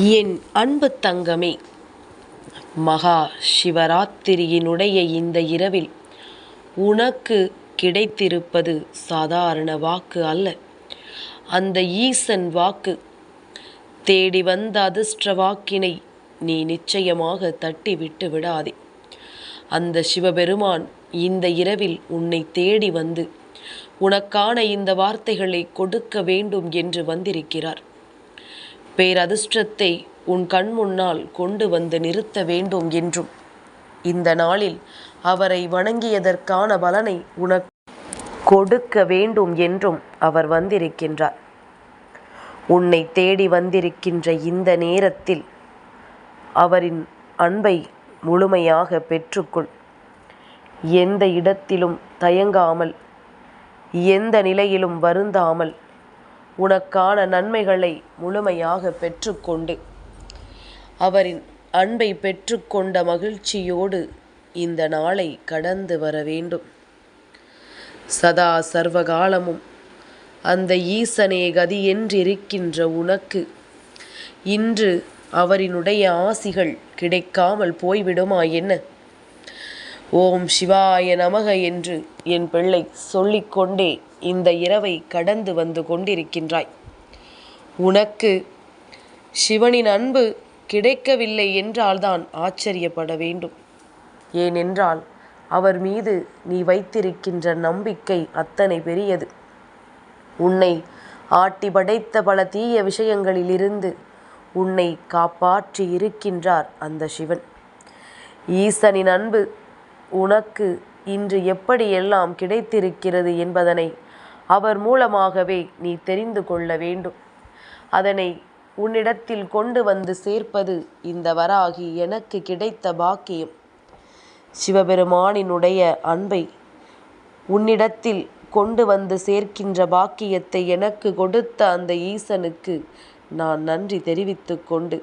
என் அன்பு தங்கமே மகா சிவராத்திரியினுடைய இந்த இரவில் உனக்கு கிடைத்திருப்பது சாதாரண வாக்கு அல்ல. அந்த ஈசன் வாக்கு தேடி வந்த அதிர்ஷ்ட வாக்கினை நீ நிச்சயமாக தட்டி விட்டு விடாதே. அந்த சிவபெருமான் இந்த இரவில் உன்னை தேடி வந்து உனக்கான இந்த வார்த்தைகளை கொடுக்க வேண்டும் என்று வந்திருக்கிறார். பேரதிர்ஷ்டத்தை உன் கண் முன்னால் கொண்டு வந்து நிறுத்த வேண்டும் என்றும். இந்த நாளில் அவரை வணங்கியதற்கான பலனை உனக்கு கொடுக்க வேண்டும் என்றும் அவர் வந்திருக்கின்றார். உன்னை தேடி வந்திருக்கின்ற இந்த நேரத்தில் அவரின் அன்பை முழுமையாக பெற்றுக்கொள். எந்த இடத்திலும் தயங்காமல் எந்த நிலையிலும் வருந்தாமல் உனக்கான நன்மைகளை முழுமையாக பெற்றுக்கொண்டு. அவரின் அன்பை பெற்றுக்கொண்ட மகிழ்ச்சியோடு இந்த நாளை கடந்து வர வேண்டும். சதா சர்வகாலமும் அந்த ஈசனே கதி என்றிருக்கின்ற உனக்கு இன்று அவரினுடைய ஆசிகள் கிடைக்காமல் போய்விடுமா என்ன? ஓம் சிவாய நமக என்று என் பிள்ளை சொல்லிக்கொண்டே இந்த இரவை கடந்து வந்து கொண்டிருக்கின்றாய். உனக்கு சிவனின் அன்பு கிடைக்கவில்லை என்றால்தான் ஆச்சரியப்பட வேண்டும். ஏனென்றால் அவர் மீது நீ வைத்திருக்கின்ற நம்பிக்கை அத்தனை பெரியது. உன்னை ஆட்டி படைத்த பல தீய விஷயங்களிலிருந்து உன்னை காப்பாற்றி இருக்கின்றார் அந்த சிவன். ஈசனின் அன்பு உனக்கு இன்று எப்படியெல்லாம் கிடைத்திருக்கிறது என்பதனை அவர் மூலமாகவே நீ தெரிந்து கொள்ள வேண்டும். அதனை உன்னிடத்தில் கொண்டு வந்து சேர்ப்பது இந்த வராகி எனக்கு கிடைத்த பாக்கியம். சிவபெருமானினுடைய அன்பை உன்னிடத்தில் கொண்டு வந்து சேர்க்கின்ற பாக்கியத்தை எனக்கு கொடுத்த அந்த ஈசனுக்கு நான் நன்றி தெரிவித்து கொண்டு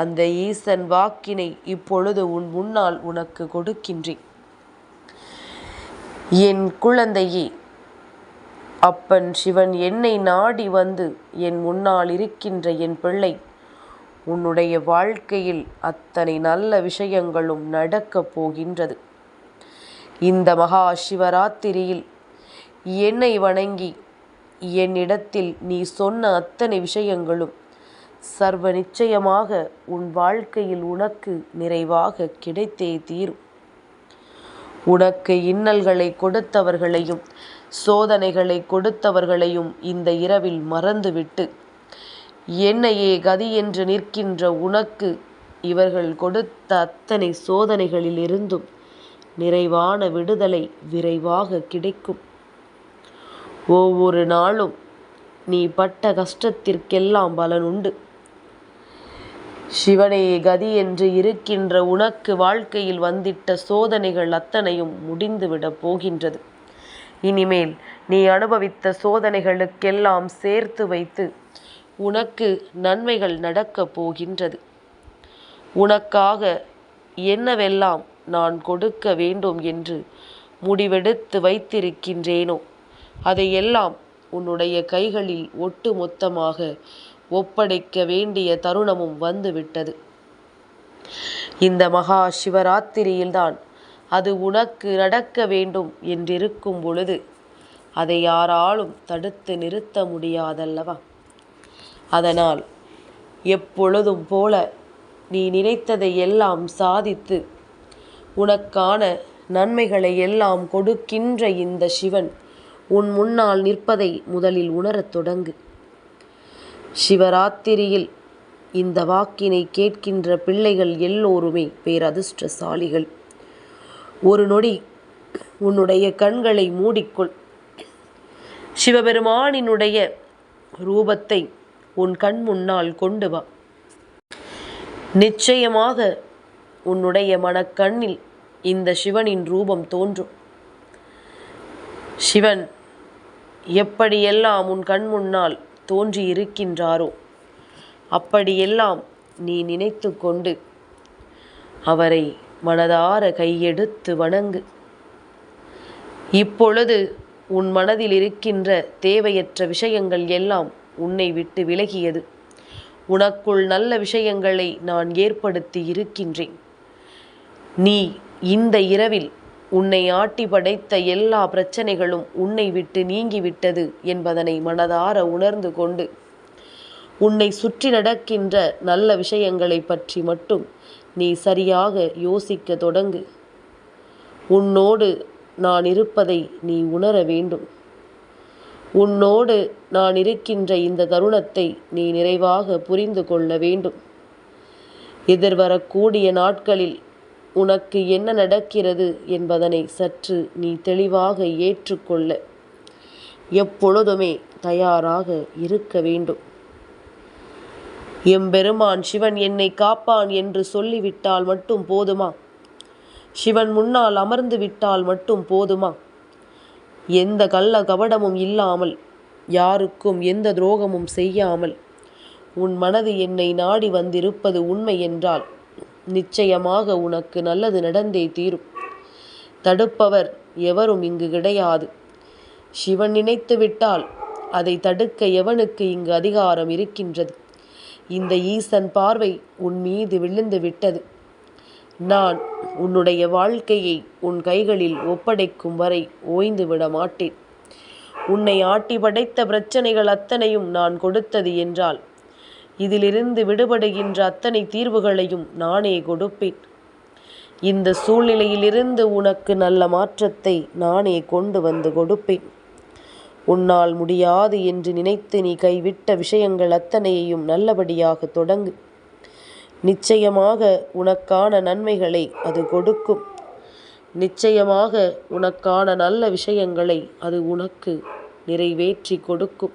அந்த ஈசன் வாக்கினை இப்பொழுது உன் முன்னால் உனக்கு கொடுக்கின்றேன். என் குழந்தையே அப்பன் சிவன் என்னை நாடி வந்து என் முன்னால் இருக்கின்ற என் பிள்ளை. உன்னுடைய வாழ்க்கையில் அத்தனை நல்ல விஷயங்களும் நடக்கப் போகின்றது. இந்த மகா சிவராத்திரியில் என்னை வணங்கி என்னிடத்தில் நீ சொன்ன அத்தனை விஷயங்களும் சர்வ நிச்சயமாக உன் வாழ்க்கையில் உனக்கு நிறைவாக கிடைத்தே தீரும். உனக்கு இன்னல்களை கொடுத்தவர்களையும் சோதனைகளை கொடுத்தவர்களையும் இந்த இரவில் மறந்துவிட்டு. என்னையே கதி என்று நிற்கின்ற உனக்கு இவர்கள் கொடுத்த அத்தனை சோதனைகளிலிருந்தும் நிறைவான விடுதலை விரைவாக கிடைக்கும். ஒவ்வொரு நாளும் நீ பட்ட கஷ்டத்திற்கெல்லாம் பலனுண்டு. சிவனே கதி என்று இருக்கின்ற உனக்கு வாழ்க்கையில் வந்திட்ட சோதனைகள் அத்தனையும் முடிந்துவிடப் போகின்றது. இனிமேல் நீ அனுபவித்த சோதனைகளுக்கெல்லாம் சேர்த்து வைத்து உனக்கு நன்மைகள் நடக்கப் போகின்றது. உனக்காக என்னவெல்லாம் நான் கொடுக்க வேண்டும் என்று முடிவெடுத்து வைத்திருக்கின்றேனோ அதையெல்லாம் உன்னுடைய கைகளில் ஒட்டு மொத்தமாக ஒப்படைக்க வேண்டிய தருணமும் வந்துவிட்டது. இந்த மகா சிவராத்திரியில்தான் அது உனக்கு நடக்க வேண்டும் என்றிருக்கும் பொழுது அதை யாராலும் தடுத்து நிறுத்த முடியாதல்லவா? அதனால் எப்பொழுதும் போல நீ நினைத்ததை எல்லாம் சாதித்து உனக்கான நன்மைகளை எல்லாம் கொடுக்கின்ற இந்த சிவன் உன் முன்னால் நிற்பதை முதலில் உணரத் தொடங்கு. சிவராத்திரியில் இந்த வாக்கினை கேட்கின்ற பிள்ளைகள் எல்லோருமே பேரதிர்ஷ்டசாலிகள். ஒரு நொடி உன்னுடைய கண்களை மூடிக்கொள். சிவபெருமானினுடைய ரூபத்தை உன் கண் முன்னால் கொண்டு வா. நிச்சயமாக உன்னுடைய மனக்கண்ணில் இந்த சிவனின் ரூபம் தோன்றும். சிவன் எப்படியெல்லாம் உன் கண் முன்னால் தோன்றி இருக்கின்றாரோ அப்படியெல்லாம் நீ நினைத்து கொண்டு அவரை மனதார கையெடுத்து வணங்கு. இப்பொழுது உன் மனதில் இருக்கின்ற தேவையற்ற விஷயங்கள் எல்லாம் உன்னை விட்டு விலகியது. உனக்குள் நல்ல விஷயங்களை நான் ஏற்படுத்தி இருக்கின்றேன். நீ இந்த இரவில் உன்னை ஆட்டி படைத்த எல்லா பிரச்சனைகளும் உன்னை விட்டு நீங்கிவிட்டது என்பதனை மனதார உணர்ந்து கொண்டு உன்னை சுற்றி நடக்கின்ற நல்ல விஷயங்களை பற்றி மட்டும் நீ சரியாக யோசிக்க தொடங்கு. உன்னோடு நான் இருப்பதை நீ உணர வேண்டும். உன்னோடு நான் இருக்கின்ற இந்த தருணத்தை நீ நிறைவாக புரிந்து கொள்ள வேண்டும். எதிர்வரக்கூடிய நாட்களில் உனக்கு என்ன நடக்கிறது என்பதனை சற்று நீ தெளிவாக ஏற்றுக்கொள்ள. எப்பொழுதுமே தயாராக இருக்க வேண்டும். எம்பெருமான் சிவன் என்னை காப்பான் என்று சொல்லிவிட்டால் மட்டும் போதுமா? சிவன் முன்னால் அமர்ந்து விட்டால் மட்டும் போதுமா? எந்த கள்ள கபடமும் இல்லாமல் யாருக்கும் எந்த துரோகமும் செய்யாமல் உன் மனது என்னை நாடி வந்திருப்பது உண்மை என்றால் நிச்சயமாக உனக்கு நல்லது நடந்தே தீரும். தடுப்பவர் எவரும் இங்கு கிடையாது. சிவன் நினைத்து விட்டால் அதை தடுக்க எவனுக்கு இங்கு அதிகாரம் இருக்கின்றது? இந்த ஈசன் பார்வை உன் மீது விழுந்து விட்டது. நான் உன்னுடைய வாழ்க்கையை உன் கைகளில் ஒப்படைக்கும் வரை ஓய்ந்து விட மாட்டேன். உன்னை ஆட்டி படைத்த பிரச்சனைகள் அத்தனையும் நான் கொடுத்தது என்றால் இதிலிருந்து விடுபடுகின்ற அத்தனை தீர்வுகளையும் நானே கொடுப்பேன். இந்த சூழ்நிலையிலிருந்து உனக்கு நல்ல மாற்றத்தை நானே கொண்டு வந்து கொடுப்பேன். உன்னால் முடியாது என்று நினைத்து நீ கைவிட்ட விஷயங்கள் அத்தனையையும் நல்லபடியாக தொடங்கு. நிச்சயமாக உனக்கான நன்மைகளை அது கொடுக்கும். நிச்சயமாக உனக்கான நல்ல விஷயங்களை அது உனக்கு நிறைவேற்றி கொடுக்கும்.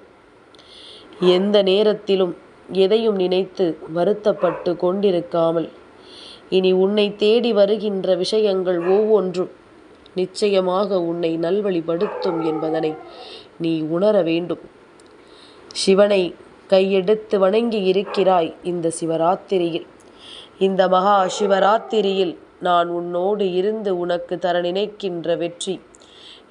எந்த நேரத்திலும் எதையும் நினைத்து வருத்தப்பட்டு கொண்டிருக்காமல். இனி உன்னை தேடி வருகின்ற விஷயங்கள் ஒவ்வொன்றும் நிச்சயமாக உன்னை நல்வழிப்படுத்தும் என்பதனை நீ உணர வேண்டும். சிவனை கையெடுத்து வணங்கி இருக்கிறாய் இந்த சிவராத்திரியில். இந்த மகா சிவராத்திரியில் நான் உன்னோடு இருந்து உனக்கு தர நினைக்கின்ற வெற்றி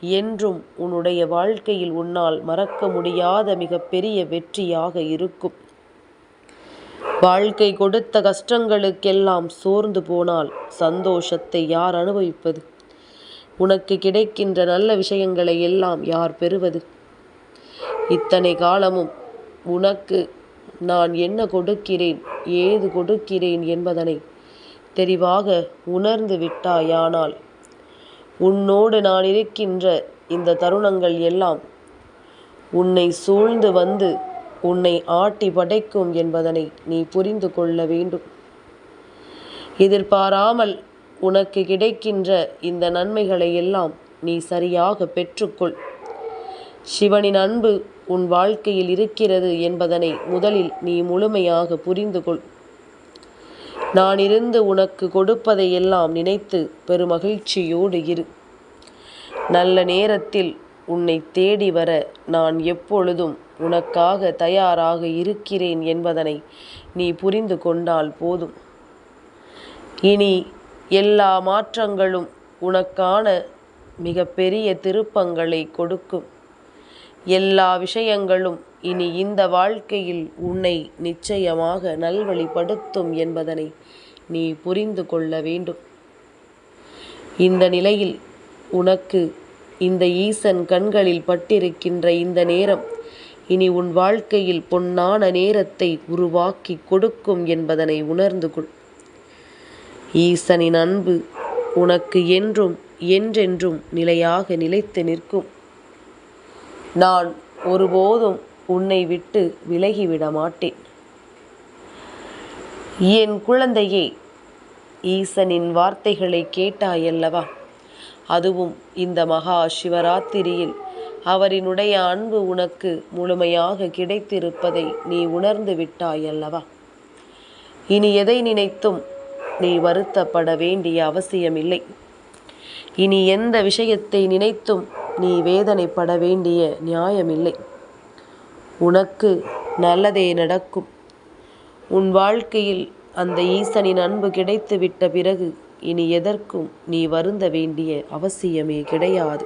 என்றும் உன்னுடைய வாழ்க்கையில் உன்னால் மறக்க முடியாத மிகப்பெரிய வெற்றியாக இருக்கும். வாழ்க்கை கொடுத்த கஷ்டங்களுக்கெல்லாம் சோர்ந்து போனால் சந்தோஷத்தை யார் அனுபவிப்பது? உனக்கு கிடைக்கின்ற நல்ல விஷயங்களை எல்லாம் யார் பெறுவது? இத்தனை காலமும் உனக்கு நான் என்ன கொடுக்கிறேன் ஏது கொடுக்கிறேன் என்பதனை தெளிவாக உணர்ந்து விட்டாயானால் உன்னோடு நான் இருக்கின்ற இந்த தருணங்கள் எல்லாம் உன்னை சூழ்ந்து வந்து உன்னை ஆட்டி படைக்கும் என்பதனை நீ புரிந்து கொள்ள வேண்டும். எதிர்பாராமல் உனக்கு கிடைக்கின்ற இந்த நன்மைகளை எல்லாம் நீ சரியாக பெற்றுக்கொள். சிவனின் அன்பு உன் வாழ்க்கையில் இருக்கிறது என்பதனை முதலில் நீ முழுமையாக புரிந்து கொள். நான் இருந்து உனக்கு கொடுப்பதை எல்லாம் நினைத்து பெருமகிழ்ச்சியோடு இரு. நல்ல நேரத்தில் உன்னை தேடி வர நான் எப்பொழுதும் உனக்காக தயாராக இருக்கிறேன் என்பதனை நீ புரிந்து கொண்டால் போதும். இனி எல்லா மாற்றங்களும் உனக்கான மிகப்பெரிய திருப்பங்களை கொடுக்கும். எல்லா விஷயங்களும் இனி இந்த வாழ்க்கையில் உன்னை நிச்சயமாக நல்வழிப்படுத்தும் என்பதனை நீ புரிந்து கொள்ள வேண்டும். இந்த நிலையில் உனக்கு இந்த ஈசன் கண்களில் பட்டிருக்கின்ற இந்த நேரம் இனி உன் வாழ்க்கையில் பொன்னான நேரத்தை உருவாக்கி கொடுக்கும் என்பதனை உணர்ந்து கொள். ஈசனின் அன்பு உனக்கு என்றும் என்றென்றும் நிலையாக நிலைத்து நிற்கும். நான் ஒருபோதும் உன்னை விட்டு விலகிவிட மாட்டேன். என் குழந்தையே ஈசனின் வார்த்தைகளை கேட்டாயல்லவா? அதுவும் இந்த மகா சிவராத்திரியில் அவரினுடைய அன்பு உனக்கு முழுமையாக கிடைத்திருப்பதை நீ உணர்ந்து விட்டாயல்லவா இனி எதை நினைத்தும் நீ வருத்தப்பட வேண்டிய அவசியமில்லை. இனி எந்த விஷயத்தை நினைத்தும் நீ வேதனைப்பட வேண்டிய நியாயமில்லை. உனக்கு நல்லதே நடக்கும். உன் வாழ்க்கையில் அந்த ஈசனின் அன்பு கிடைத்துவிட்ட பிறகு இனி எதற்கும் நீ வருந்த வேண்டிய அவசியமே கிடையாது.